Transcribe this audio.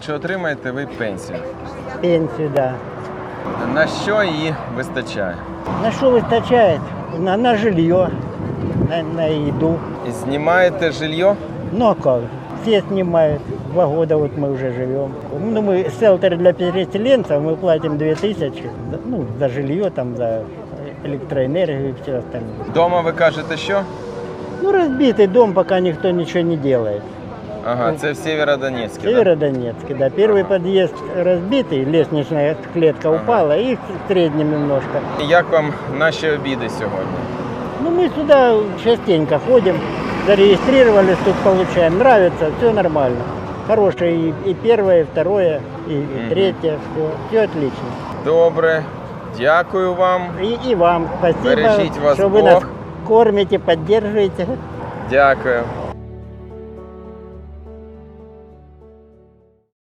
Чи отримаєте ви пенсію? Пенсію, да. На що її вистачає? На що вистачає? На, на жилье, на, на еду. Знімаєте жилье? Ну а как? же? Все снимают. Два года вот мы уже живем. Ну, мы селтер для переселенцев, мы платим 2000, за- ну, за жилье, там, за электроэнергию и все остальное. Дома ви кажете, що? Ну, разбитый дом, пока никто ничего не делает. Ага, це в Сєвєродонецьку. да? Северодонецке, да. Первый подъезд разбитый, лестничная клетка Ага. упала, и в среднем немножко. Як вам наші обіди сьогодні? Ну, мы сюда частенько ходим, зарегистрировались, тут получаем. Нравится, все нормально. Хорошее и, и первое, и второе, и, и Мгм. третье, все, все отлично. Добре, дякую вам. И, и вам спасибо, Бережіть вас что вы нас Бог. кормите, поддерживаете. Дякую.